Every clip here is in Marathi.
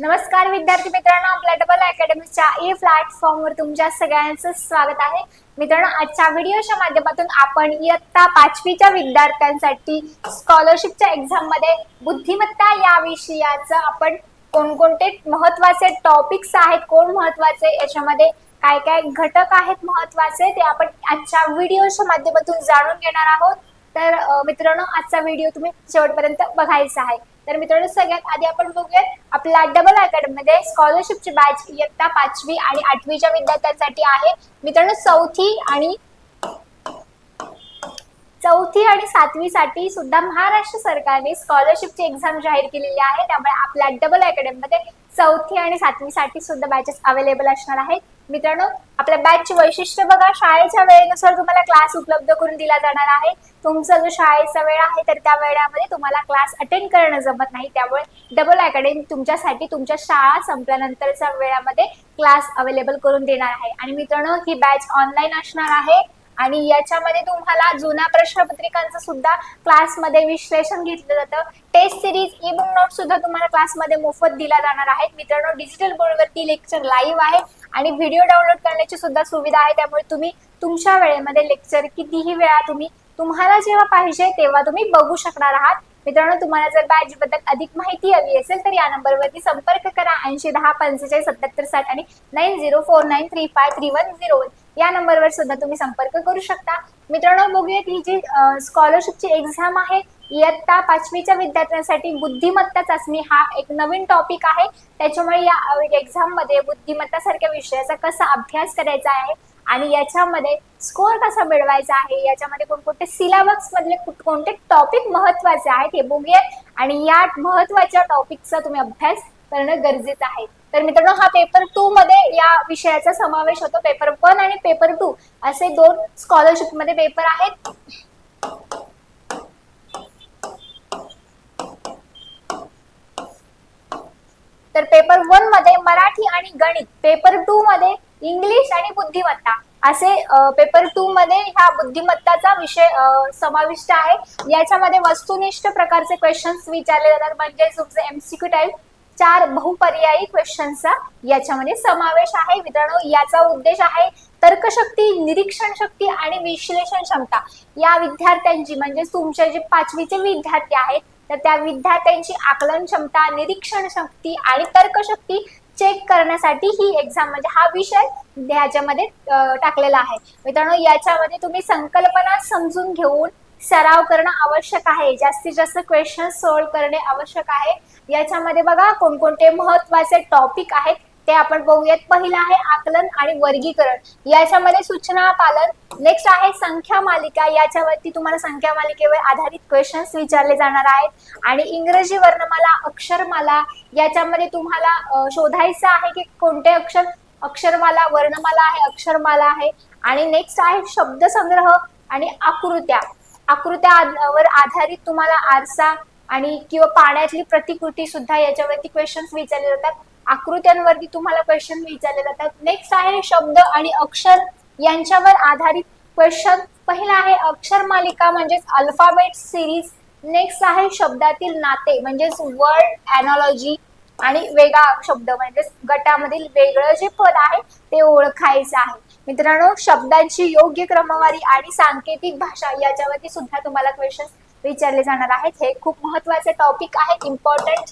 नमस्कार विद्यार्थी मित्रांनो आपल्या डबल अकॅडमीच्या ई प्लॅटफॉर्मवर तुमच्या सगळ्यांचं स्वागत आहे. मित्रांनो आजच्या व्हिडिओच्या माध्यमातून आपण इयत्ता पाचवीच्या विद्यार्थ्यांसाठी स्कॉलरशिपच्या एक्झाममध्ये बुद्धिमत्ता या विषयाचं आपण कोणकोणते महत्त्वाचे टॉपिक्स आहेत कोण महत्त्वाचे याच्यामध्ये काय काय घटक आहेत महत्त्वाचे ते आपण आजच्या व्हिडिओच्या माध्यमातून जाणून घेणार आहोत. तर मित्रांनो आजचा व्हिडिओ तुम्ही शेवटपर्यंत बघायचा आहे. तर मित्रांनो सगळ्यात आधी आपण बघूयात आपल्या डबल अकॅडमी मध्ये स्कॉलरशिपची बॅच इयत्ता पाचवी आणि आठवीच्या विद्यार्थ्यांसाठी आहे. मित्रांनो चौथी आणि चौथी आणि सातवी साठी सुद्धा महाराष्ट्र सरकारने स्कॉलरशिपची एक्झाम जाहीर केलेली आहे. त्यामुळे आपल्या डबल अकॅडमीमध्ये चौथी आणि सातवी साठी सुद्धा बॅचेस अवेलेबल असणार आहेत. मित्रांनो आपल्या बॅचची वैशिष्ट्य बघा. शाळेच्या वेळेनुसार तुम्हाला क्लास उपलब्ध करून दिला जाणार आहे. तुमचा जो शाळेचा वेळ आहे तर त्या वेळामध्ये तुम्हाला क्लास अटेंड करणं जमत नाही. त्यामुळे डबल अकॅडमी तुमच्यासाठी तुमच्या शाळा संपल्यानंतरच्या वेळामध्ये क्लास अवेलेबल करून देणार आहे. आणि मित्रांनो ही बॅच ऑनलाईन असणार आहे. आणि याच्यामध्ये तुम्हाला जुन्या प्रश्नपत्रिकांचं सुद्धा क्लासमध्ये विश्लेषण घेतलं जातं. Test series e book note सुद्धा तुम्हाला क्लासमध्ये मोफत दिला जाणार आहेत. मित्रांनो डिजिटल बोर्डवरती लेक्चर लाईव्ह आहे आणि व्हिडिओ डाउनलोड करण्याची सुद्धा सुविधा आहे. त्यामुळे तुम्ही तुमच्या वेळेमध्ये लेक्चर कितीही वेळा तुम्ही तुम्हाला जेव्हा पाहिजे तेव्हा तुम्ही बघू शकणार आहात. मित्रांनो तुम्हाला जर बॅच बद्दल अधिक माहिती हवी असेल तर या नंबरवरती संपर्क करा. ऐंशी दहा पंचेचाळीस सत्याहत्तर साठ आणि nine zero four nine three five three one zero one या नंबरवर सुद्धा तुम्ही संपर्क करू शकता. मित्रांनो बघूयात ही जी स्कॉलरशिपची एक्झाम आहे इयत्ता पाचवीच्या विद्यार्थ्यांसाठी बुद्धिमत्ता चाचणी हा एक नवीन टॉपिक आहे. त्याच्यामुळे या एक्झाममध्ये बुद्धिमत्ता सारख्या विषयाचा कसा अभ्यास करायचा आहे आणि याच्यामध्ये स्कोअर कसा मिळवायचा आहे याच्यामध्ये कोणकोणते सिलेबस मधले कोणते टॉपिक महत्त्वाचे आहेत हे बघूया आणि या महत्त्वाच्या टॉपिकचा तुम्ही अभ्यास करणं गरजेचं आहे. तर मित्रांनो हा पेपर टू मध्ये या विषयाचा समावेश होतो. पेपर वन आणि पेपर टू असे दोन स्कॉलरशिपमध्ये पेपर आहेत. तर पेपर वनमध्ये मराठी आणि गणित पेपर टू मध्ये इंग्लिश आणि बुद्धिमत्ता असे पेपर टू मध्ये ह्या बुद्धिमत्ताचा विषय समाविष्ट आहे. याच्यामध्ये वस्तुनिष्ठ प्रकारचे क्वेश्चन्स विचारले जातात. म्हणजे तुमचे एमसीक्यू टाईप चार बहुपर्यायी क्वेश्चनचा याच्यामध्ये समावेश आहे. मित्रांनो याचा उद्देश आहे तर्कशक्ती निरीक्षण शक्ती आणि विश्लेषण क्षमता. या विद्यार्थ्यांची म्हणजे तुमचे जे पाचवीचे विद्यार्थी आहेत तर त्या विद्यार्थ्यांची आकलन क्षमता निरीक्षण शक्ती आणि तर्कशक्ती चेक करण्यासाठी ही एक्झाम म्हणजे हा विषय ह्याच्यामध्ये टाकलेला आहे. मित्रांनो याच्यामध्ये तुम्ही संकल्पना समजून घेऊन सराव करणं आवश्यक आहे. जास्तीत जास्त क्वेश्चन सॉल्व्ह करणे आवश्यक आहे. याच्यामध्ये बघा कोणकोणते महत्त्वाचे टॉपिक आहेत ते आपण बघूयात. पहिलं आहे आकलन आणि वर्गीकरण. याच्यामध्ये सूचना पालन. नेक्स्ट आहे संख्या मालिका. याच्यावरती तुम्हाला संख्या मालिकेवर आधारित क्वेश्चन्स विचारले जाणार आहेत. आणि इंग्रजी वर्णमाला अक्षरमाला याच्यामध्ये तुम्हाला शोधायचं आहे की कोणते अक्षर अक्षरमाला वर्णमाला आहे अक्षरमाला आहे. आणि नेक्स्ट आहे शब्दसंग्रह आणि आकृत्या. आकृत्या वर आधारित तुम्हाला आरसा आणि किंवा पाण्यातली प्रतिकृती सुद्धा याच्यावरती क्वेश्चन्स विचारले जातात. आकृत्यांवरती तुम्हाला क्वेश्चन विचारले जातात. नेक्स्ट आहे शब्द आणि अक्षर. यांच्यावर आधारित क्वेश्चन पहिला आहे अक्षर मालिका म्हणजेच अल्फाबेट सिरीज नेक्स्ट आहे शब्दातील नाते म्हणजेच वर्ड अॅनॉलॉजी आणि वेगळा शब्द म्हणजेच गटामधील वेगळं जे पद आहे ते ओळखायचं आहे. मित्रांनो शब्दांची योग्य क्रमवारी आणि सांकेतिक भाषा याच्यावरती सुद्धा तुम्हाला क्वेश्चन विचारले जाणार आहेत. हे खूप महत्त्वाचे टॉपिक आहेत इम्पॉर्टंट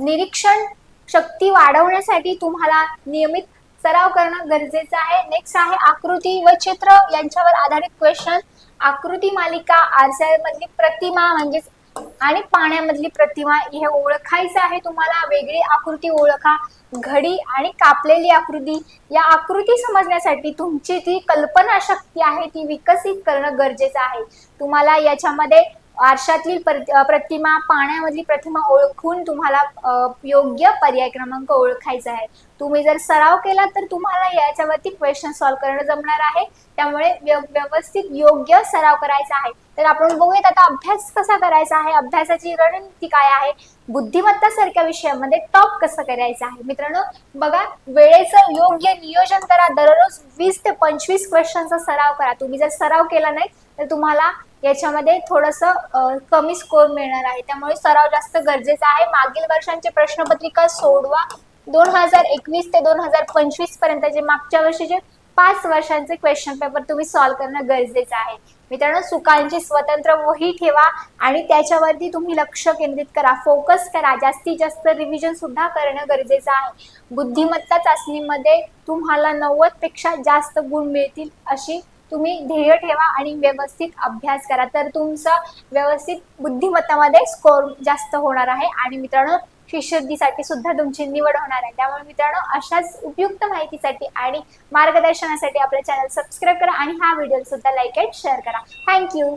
निरीक्षण शक्ती वाढवण्यासाठी तुम्हाला नियमित सराव करणं गरजेचं आहे. नेक्स्ट आहे आकृती व चित्र. यांच्यावर आधारित क्वेश्चन आकृती मालिका आरशामधली प्रतिमा म्हणजेच आणि पाण्यामधली प्रतिमा हे ओळखायचं आहे तुम्हाला वेगळी आकृती ओळखा. घडी आणि कापलेली आकृती या आकृती समजण्यासाठी तुमची जी कल्पना शक्ती आहे ती विकसित करणं गरजेचं आहे. तुम्हाला याच्यामध्ये आरशातील प्रतिमा पाण्यामधली प्रतिमा ओळखून तुम्हाला योग्य पर्याय क्रमांक ओळखायचा आहे. तुम्ही जर सराव केला तर तुम्हाला याच्यावरती क्वेश्चन सॉल्व्ह करणं जमणार आहे. त्यामुळे व्य- व्यवस्थित योग्य सराव करायचा आहे. तर आपण बघूयात आता अभ्यास कसा करायचा आहे अभ्यासाची रणनीती काय आहे? बुद्धिमत्ता सारख्या विषयामध्ये टॉप कसं करायचं आहे? मित्रांनो बघा वेळेचं योग्य नियोजन करा. दररोज वीस ते पंचवीस क्वेश्चनचा सराव करा. तुम्ही जर सराव केला नाही तर तुम्हाला याच्यामध्ये थोडस कमी स्कोर मिळणार आहे. त्यामुळे सराव जास्त गरजेचा आहे. मागील वर्षांची प्रश्नपत्रिका सोडवा. दोन हजार एकवीस ते दोन हजार पंचवीस पर्यंतचे मागच्या वर्षीचे पाच वर्षांचे क्वेश्चन पेपर तुम्ही सॉल्व्ह करणं गरजेचं आहे. मित्रांनो चुकांची स्वतंत्र वही ठेवा आणि त्याच्यावरती तुम्ही लक्ष केंद्रित करा. फोकस करा. जास्तीत जास्त रिव्हिजन सुद्धा करणं गरजेचं आहे. बुद्धिमत्ता चाचणीमध्ये तुम्हाला नव्वदपेक्षा जास्त गुण मिळतील अशी तुम्ही ध्येय ठेवा आणि व्यवस्थित अभ्यास करा. तर तुमचा व्यवस्थित बुद्धिमत्तामध्ये स्कोर जास्त होणार आहे आणि मित्रांनो शिष्यवृत्तीसाठी सुद्धा तुमची निवड होणार आहे. त्यामुळे मित्रांनो अशाच उपयुक्त माहितीसाठी आणि मार्गदर्शनासाठी आपलं चॅनल सबस्क्राईब करा आणि हा व्हिडिओ सुद्धा लाईक अँड शेअर करा. Thank you